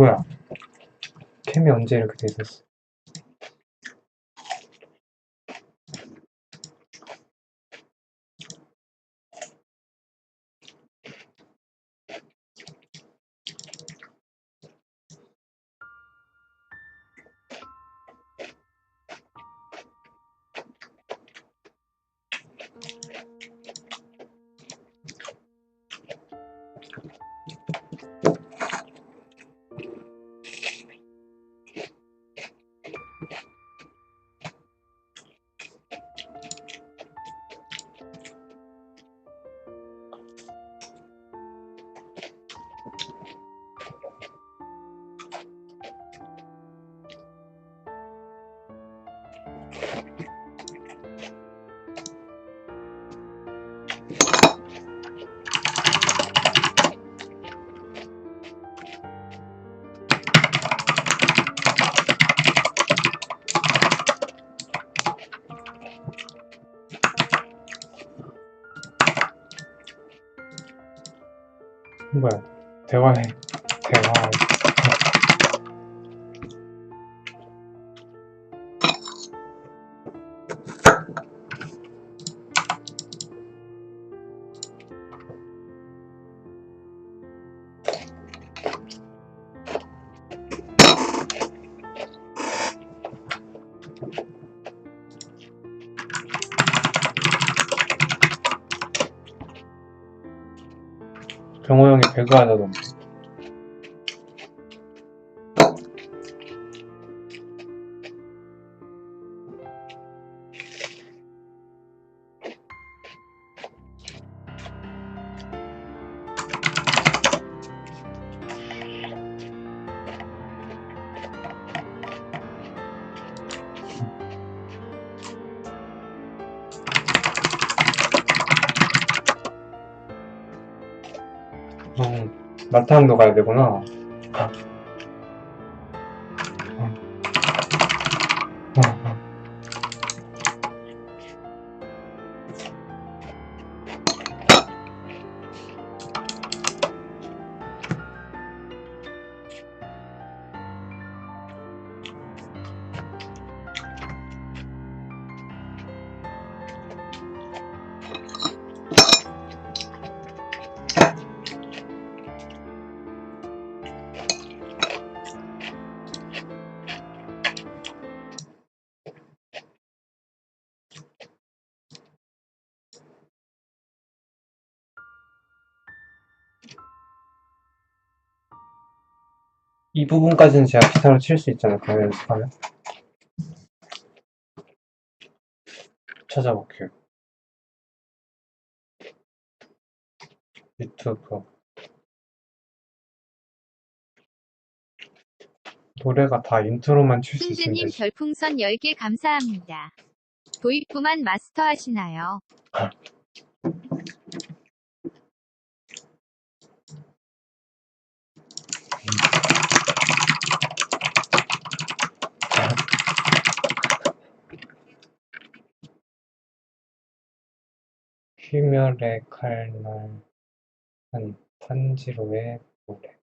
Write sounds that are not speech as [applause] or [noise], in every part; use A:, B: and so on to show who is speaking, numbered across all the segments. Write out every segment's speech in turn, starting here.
A: 뭐야? 캠이 언제 이렇게 돼 있었어? 뭐야? 대화해. 병호 형이 배그 하자던데. 음, 마타항도 가야 되구나. 이 부분까지는 제가 기타로 칠 수 있잖아요. 그거 연습하면. 찾아볼게요. 유튜브. 노래가 다 인트로만 칠 수 있으면
B: 순주님. 별풍선 10개 감사합니다. 도입부만 마스터 하시나요? [laughs]
A: 휴멸의 칼날 한 탄지로의 노래.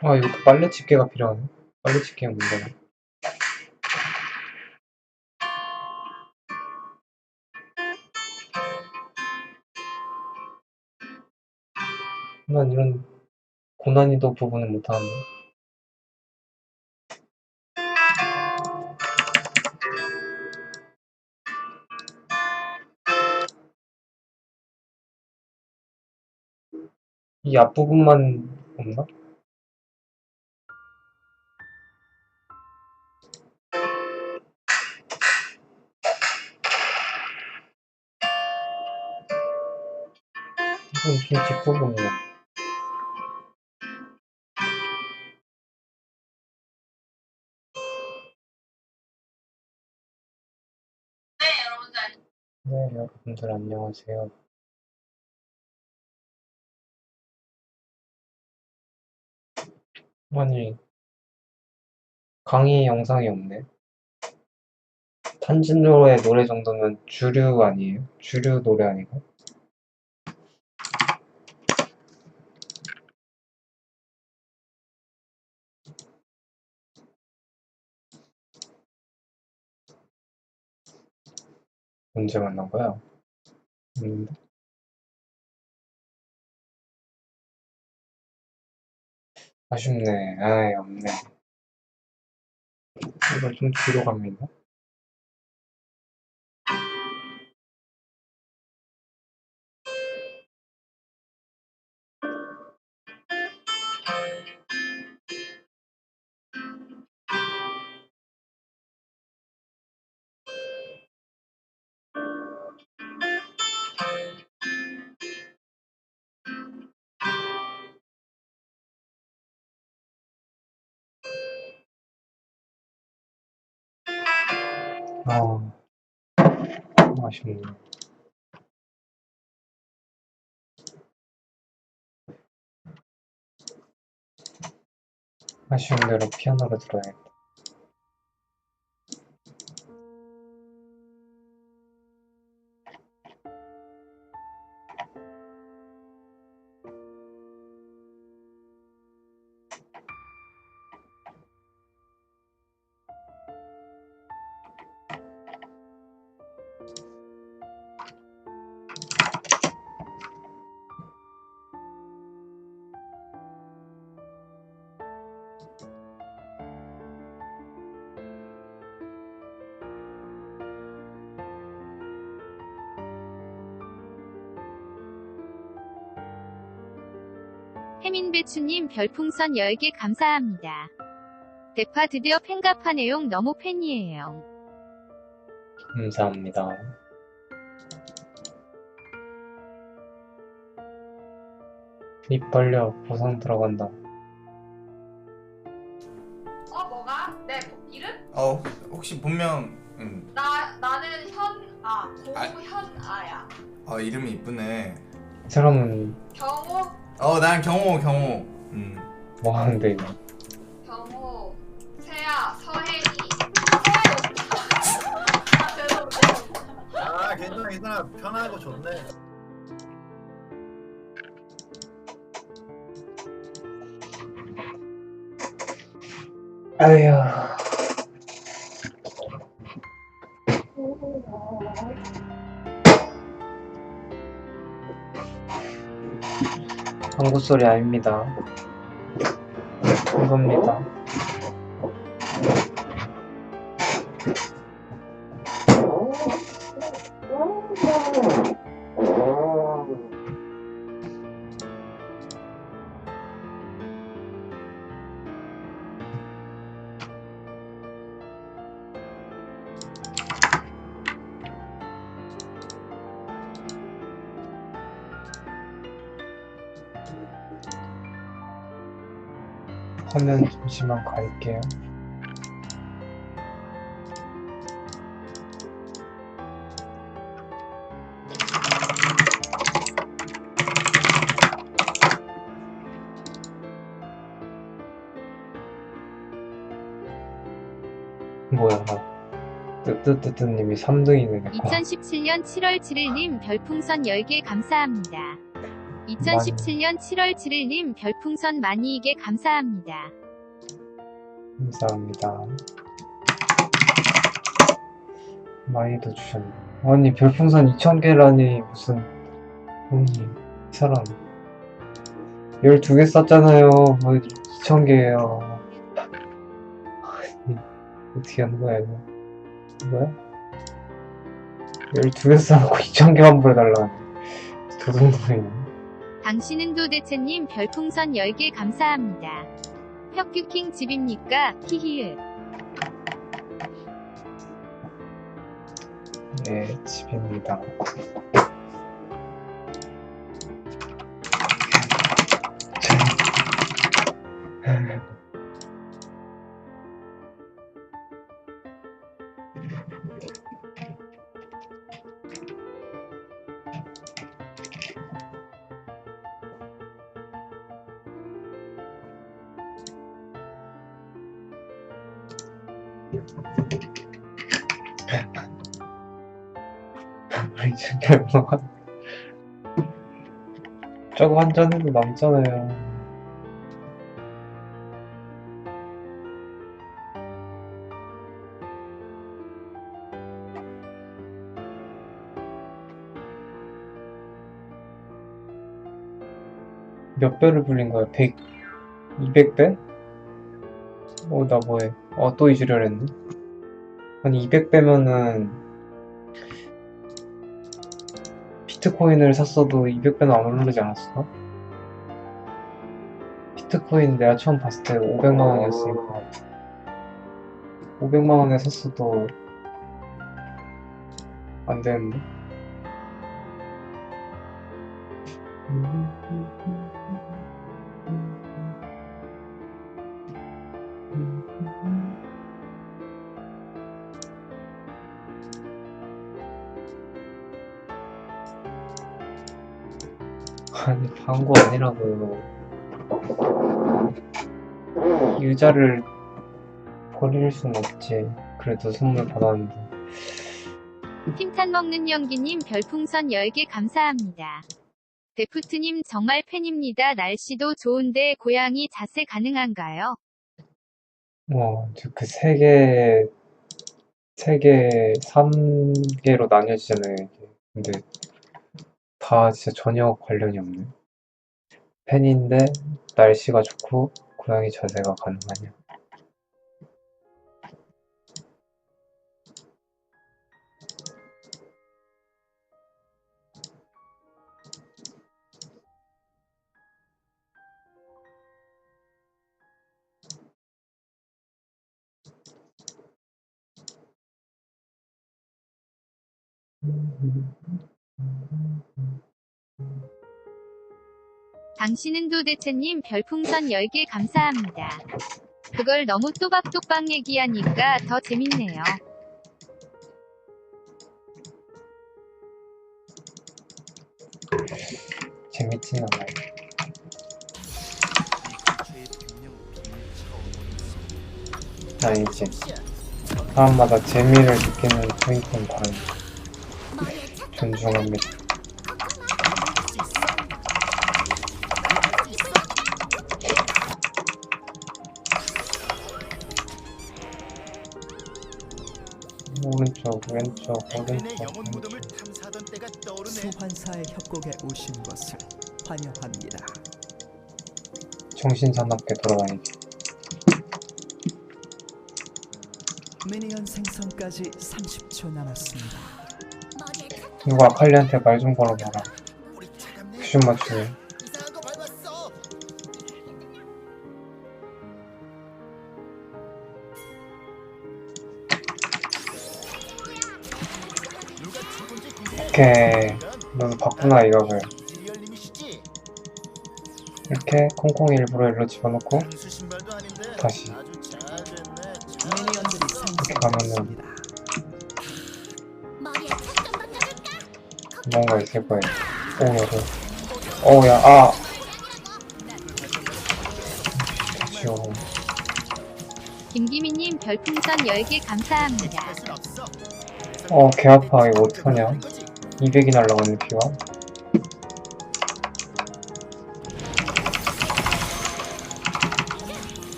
A: 아, 이것도 빨래 집게가 필요하네. 빨래 집게가 문제네. 난 이런 고난이도 부분은 못하는데. 이 앞부분만 없나? 이건 무슨 뒷부분이야. 네, 여러분들 안녕하세요. 아니, 강의 영상이 없네. 탄진로의 노래 정도면 주류 아니에요? 주류 노래 아닌가? 언제 만난 거야? 없 아쉽네. 아이, 없네. 이거 좀 뒤로 갑니다. 아, 아쉽네. 아쉬운 대로 피아노를 들어야겠다.
B: 해민배추님 별풍선 10개 감사합니다. 대파 드디어 팬가파 내용 너무 팬이에요.
A: 감사합니다. 입 벌려 보상 들어간다.
C: 어 뭐가? 내 이름?
D: 어 혹시 본명 음,
C: 나 나는 현아 고현아야.
D: 어 이름이 이쁘네.
A: 이 사람은
C: 경호
D: 어 난 경호 경호. 음.
A: 뭐 하는데 이거?
C: 경호 세아 죄송해요.
E: 아 괜찮아 괜찮아 편하고 좋네
A: 아휴. 방구 소리 아닙니다. 이겁니다. 화면 잠시만 갈게요. 뭐야, 뜨뜨뜨뜨님이 3등이네, 내 거.
B: 2017년 7월 7일님 별풍선 10개 감사합니다. 2017년 7월 7일님 별풍선 많이에게 감사합니다.
A: 감사합니다. 많이도 주셨네. 아니, 별풍선 2000개라니, 무슨, 아니, 이 사람. 12개 썼잖아요. 뭐, 2000개예요. 어떻게 하는 거야, 이거? 이거야? 12개 써놓고 2000개 환불해달라. 도둑놈이네.
B: 당신은 도대체님 별풍선 10개 감사합니다. 혁규킹 집입니까? 히히으.
A: 예, 집입니다. 뭐 [laughs] 저거 한 잔에도 남잖아요. 몇 배를 불린 거야? 100, 200배? 어, 나 뭐해? 어, 또 잊으려 했네. 아니, 200배면은, 비트코인을 샀어도 200배는 안 오르지 않았어? 비트코인 내가 처음 봤을 때 500만 원이었으니까. 500만 원에 샀어도 안 되는데? 아니 광고 아니라고요. 유자를 버릴 순 없지. 그래도 선물 받았는데.
B: 칭찬 먹는 연기님 별풍선 10개 감사합니다. 데프트님 정말 팬입니다. 날씨도 좋은데 고양이 자세 가능한가요?
A: 뭐, 그세 개, 세 개, 3개로 나뉘어지잖아요. 근데 다 진짜 전혀 관련이 없네. 팬인데 날씨가 좋고 고양이 자세가 가능하냐.
B: 당신은 도대체님 별풍선 10개 감사합니다. 그걸 너무 또박또박 얘기하니까 더 재밌네요.
A: 재밌진 않아요. 아니지. 사람마다 재미를 느끼는 포인트는 다른. 존중합니다. 오른쪽, 왼쪽, 오른쪽.
F: 소환사의 협곡에 오신 것을 환영합니다.
A: 정신 사납게 돌아다니기.
F: 미니언 생성까지 30초 남았습니다.
A: 누가 아칼리한테 말 좀 걸어봐라. 큐션 맞추네. 오케이. 너는 바쁘나 이각을. 이렇게 콩콩이 일부러 일로 집어넣고. 다시.
F: 미니언들이
A: 가면은 뭔가 있을 거예요. 오, 여러. 어, 야, 아! 지워.
B: 김기미님 별풍선 10개 감사합니다.
E: 어,
A: 개 아파. 이거 어떡하냐.
E: 그런 거지.
A: 200이 날라가는 피가.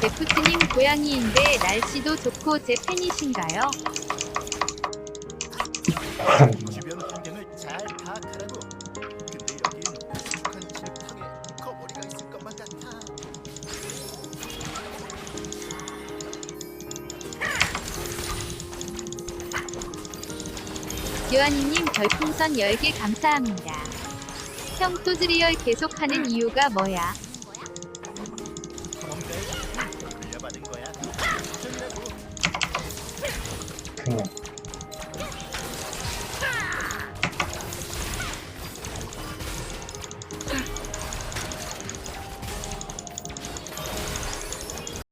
B: 데프트님 고양이인데 날씨도 좋고 제 팬이신가요? [laughs] 요한이님 별풍선 10개 감사합니다. 형 또즈리얼 계속하는 이유가 뭐야?